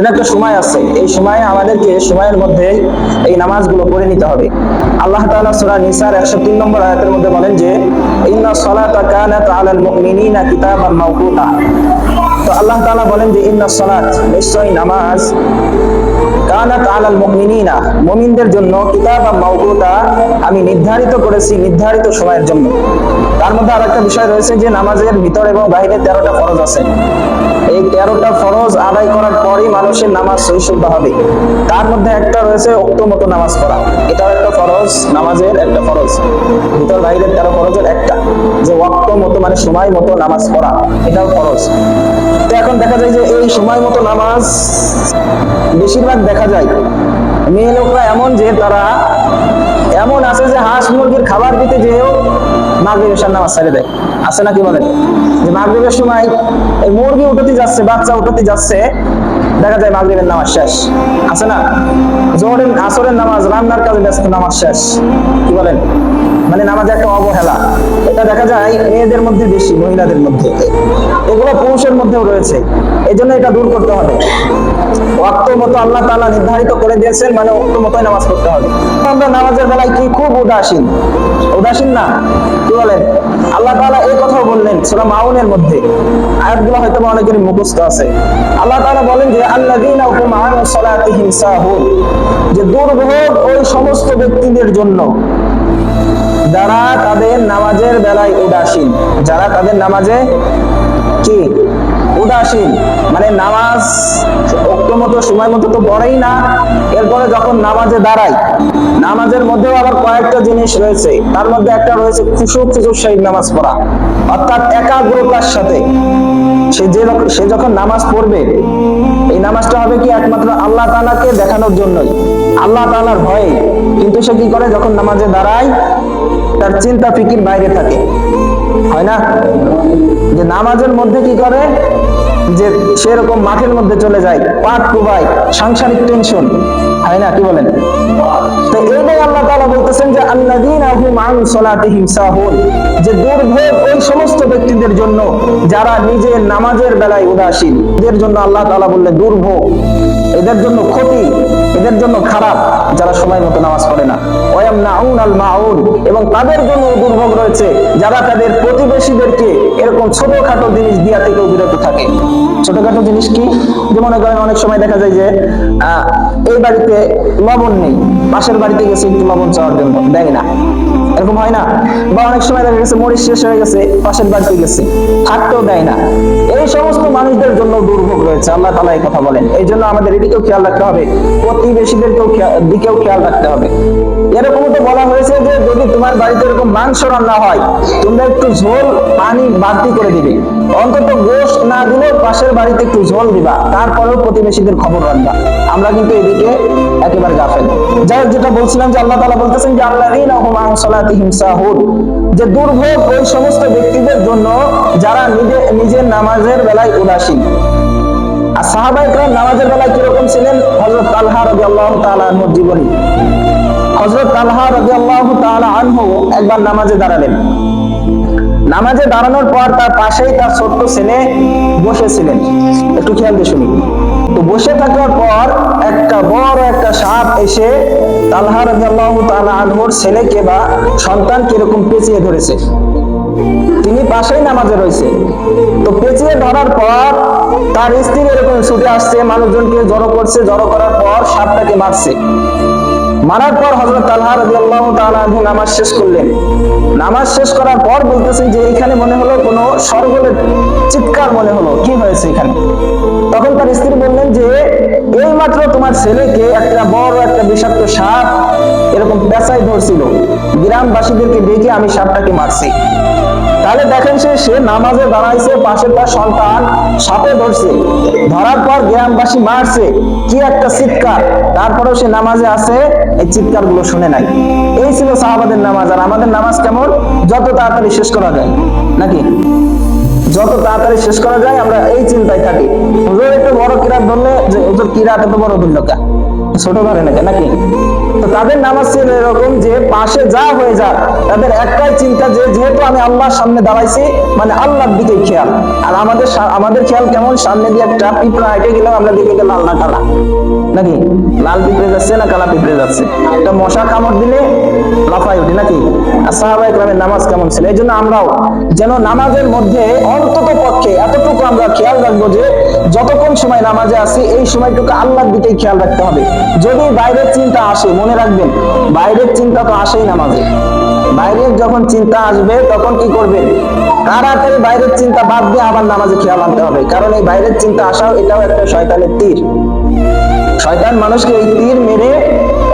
এর একটা সময় আছে। এই সময়ে আমাদেরকে সময়ের মধ্যে এই নামাজগুলো পড়ে নিতে হবে। আল্লাহ তাআলা সূরা নিসার 103 নম্বর আয়াতের মধ্যে বলেন যে, ইন্না সালাতা কানাত আলাল মুমিনিনা কিতাবান মাওকুতা। তো আল্লাহ তাআলা বলেন যে, ইন্না সালাত নামাজ কানাত আলাল মুমিনিনা, মুমিনদের জন্য কিতাবান মাওকুতা আমি নির্ধারিত করেছি নির্ধারিত সময়ের জন্য। তার মধ্যে আরেকটা বিষয় রয়েছে যে, নামাজের ভিতর এবং বাইরে তেরোটা ফরজ আছে। তেরোটা ফরজ আদায় করার পরই মানুষের নামাজ সহিশুদ্ধ হবে। তার মধ্যে একটা রয়েছে অক্ত মতো নামাজ পড়া। এটাও একটা ফরজ, নামাজের একটা ফরজ। ভিতর বাইরের তেরো ফরজের একটা। যে ওয়াক্ত মতো মানে সময় মতো নামাজ পড়া, এটাও ফরজ। তো এখন দেখা যায় যে এই সময় মতো নামাজ বেশিরভাগ দেখা যায়। মেয়ে লোকরা এমন যে তারা এমন আছে যে হাঁস মুরগির খাবার দিতে যেও মাগরিব এশার নামাজ ছেড়ে দেয়। আছে নাকি বলেন? যে মাগরীবের সময় এই মুরগি উঠতে যাচ্ছে, বাচ্চা উঠতে যাচ্ছে, দেখা যায় মাগরীবের নামাজ শেষ। আছে না? জোহরের, আসরের নামাজ, রান্নার কাজে ব্যস্ত, নামাজ শেষ। কি বলেন? মানে নামাজে একটা অবহেলা। এটা দেখা যায় মেয়েদের মধ্যে বেশি, মহিলাদের মধ্যে। এগুলো পুরুষের মধ্যেও রয়েছে। এই জন্য এটা দূর করতে হবে। ওয়াক্ত মতো আল্লাহ তাআলা নির্ধারিত করে দিয়েছেন মানে ওয়াক্ত মতোই নামাজ পড়তে হবে। আমরা নামাজের বেলায় কি খুব উদাসীন। উদাসীন না? কি বলেন? আল্লাহ তাআলা এই কথাও বললেন সূরা মাউনের মধ্যে। আয়াতগুলো হয়তো অনেকের মুখস্থ আছে। আল্লাহ তালা বলেন যে আল্লাহ সালাতিহিম যে দুর্ভোগ ওই সমস্ত ব্যক্তিদের জন্য যারা তাদের নামাজের বেলায় উদাসীন, যারা তাদের নামাজে কি? উদাসীন। মানে নামাজ মতো সময় মতো তো পড়েই না, এরপরে যখন নামাজে দাঁড়ায়, নামাজের মধ্যেও আবার কয়েকটা জিনিস রয়েছে। তার মধ্যে একটা রয়েছে খুশুক খুশুক শাহীদ নামাজ পড়া। অর্থাৎ একাগ্রতার সাথে। সে যে সে যখন নামাজ পড়বে, এই নামাজটা হবে কি একমাত্র আল্লাহ তাআলাকে দেখানোর জন্যই। আল্লাহ তালার ভয়ে। কিন্তু সে কি করে? যখন নামাজে দাঁড়ায়, তার চিন্তা ফিকির বাইরে থাকে। হয় না? যে নামাজের মধ্যে কি করে? যে সেরকম মাঠের মধ্যে চলে যায়, পাট কুবাই সাংসারিক টেনশন হয় না? কি বলেন? তো এইটাই আল্লাহ বলতেছেন যে দুর্ভোগ ওই সমস্ত ব্যক্তিদের জন্য যারা নিজের নামাজের বেলায় উদাসীন, এদের জন্য আল্লাহ তাআলা বললেন দুর্ভোগ, এদের জন্য ক্ষতি, এদের জন্য খারাপ, যারা সময় মতো নামাজ পড়ে না। মাউন, এবং তাদের জন্য দুর্ভোগ রয়েছে, যারা তাদের প্রতিবেশীদেরকে এরকম ছোটখাটো জিনিস দিয়া থেকেও বিরত থাকে। ছোটখাটো জিনিস কি? যে মনে করেন অনেক সময় দেখা যায় যে এই বাড়িতে লবণ নেই, পাশের বাড়িতে গেছে একটু লবণ চাওয়ার জন্য, দেয় না। এরকম হয় না? বা অনেক সময় দেখা গেছে মরিচ শেষ হয়ে গেছে, পাশের বাড়িতে গেছে, থাকতেও দেয় না। এই সমস্ত মানুষদের জন্য দুর্ভোগ রয়েছে, আল্লাহ তালা এই কথা বলেন। এই জন্য আমাদের এদিকেও খেয়াল রাখতে হবে, প্রতিবেশীদেরকেও দিকেও খেয়াল রাখতে হবে। এরকম তো বলা হয়েছে যে যদি তোমার বাড়িতে এরকম মাংস রান্না হয়, তোমরা একটু ঝোল, পানি বাড়তি করে দিবে। অন্তত গোশ না দিলেও পাশের বাড়িতে একটু ঝোল দিবা, তারপরেও প্রতিবেশীদের খবর রাখবা। আমরা কিন্তু এদিকে একেবারে গাফেল। যাই যেটা বলছিলাম যে আল্লাহ তাআলা বলতেছেন যে আন সালাতিহিম সাহুন যে দুর্ভোগ ওই সমস্ত ব্যক্তিদের জন্য যারা নিজে, নিজের নামাজের বেলায় উদাসীন। আর সাহাবা ইকরাম নামাজের বেলায় কীরকম ছিলেন? হযরত তালহা রাদিয়াল্লাহু তাআলা আনহুর জীবনী। হযরত তালহা তাআলা আনহু একবার নামাজে দাঁড়ালেন। নামাজে দাঁড়ানোর পর তার পাশেই তার ছোট্ট ছেলে বসেছিলেন। একটু খেয়াল দিয়ে শুনি তো বসে থাকার পর একটা বড় একটা সাপ এসে তালহা রাদিয়াল্লাহু তাআলা আনহুর ছেলেকে বা সন্তানকে এরকম পেঁচিয়ে ধরেছে। তিনি পাশেই নামাজে রয়েছে। তো পেঁচিয়ে ধরার পর তার স্ত্রী এরকম ছুটে আসছে, মানুষজনকে জড়ো করছে। জড়ো করার পর সাপটাকে মারছে। মারার পর হজরত আল্লাহ রাজি তাআলা নামাজ শেষ করলেন। নামাজ শেষ করার পর বলতেছেন যে এখানে মনে হলো কোনো সরগোলের চিৎকার মনে হলো। কি হয়েছে এখানে? তখন তার স্ত্রী বললেন যে এই মাত্র তোমার ছেলেকে একটা বড় একটা বিষাক্ত সাপ এরকম পেঁচাই ধরছিল। গ্রামবাসীদেরকে ডেকে আমি সাপটাকে মারছি। তাহলে দেখেন সে সে নামাজে দাঁড়াইছে, পাশে তার সন্তান সাপে ধরছে। ধরার পর গ্রামবাসী মারছে। কি একটা চিৎকার। তারপরেও সে নামাজে আছে, এই চিৎকারগুলো শুনে নাই। এই ছিল সাহাবাদের নামাজ। আর আমাদের নামাজ কেমন? যত তাড়াতাড়ি শেষ করা যায়। নাকি? যত তাড়াতাড়ি শেষ করা যায়, আমরা এই চিন্তায় থাকি। হুজুর একটু বড় কিরাত ধরলে যে, হুজুর, কিরাত এত বড় ধরল ছোট ধরে নাকি? নাকি? তাদের নামাজ ছিল এরকম যে পাশে যা হয়ে যাক তাদের একটাই চিন্তা যে যেহেতু আমি আল্লাহর সামনে দাঁড়াইছি মানে আল্লাহর দিকে খেয়াল। আর আমাদের আমাদের খেয়াল কেমন? সামনে দিয়ে একটা পিঁপড়া হেঁটে গেলাম, আমরা দিকে যে লাল না কালা। নাকি? লাল পিঁপড়ে যাচ্ছে না কালা পিঁপড়ে যাচ্ছে? একটা মশা কামড় দিলে লাফাই উঠে, নাকি? আর সাহাবা ইকরামের নামাজ কেমন ছিল? এই জন্য আমরাও যেন নামাজের মধ্যে অন্তত পক্ষে এতটুকু আমরা খেয়াল রাখব যে যতক্ষণ সময় নামাজে আছি, এই সময়টুকু আল্লাহর দিকেই খেয়াল রাখতে হবে। যদি বাইরের চিন্তা আসে, মনে রাখবেন, বাইরের চিন্তা তো আসেই নামাজে। বাইরের যখন চিন্তা আসবে, তখন কি করবেন? তাড়াতাড়ি বাইরের চিন্তা বাদ দিয়ে আবার নামাজে খেয়াল আনতে হবে? কারণ এই বাইরের চিন্তা আসাও এটাও একটা শয়তানের তীর। শয়তান মানুষকে এই তীর মেরে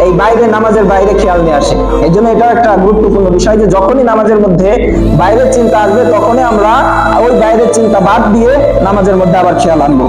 এই বাইরে নামাজের বাইরে খেয়াল নিয়ে আসে। এই জন্য এটাও একটা গুরুত্বপূর্ণ বিষয় যে যখনই নামাজের মধ্যে বাইরের চিন্তা আসবে, তখনই আমরা ওই বাইরের চিন্তা বাদ দিয়ে নামাজের মধ্যে আবার খেয়াল আনব।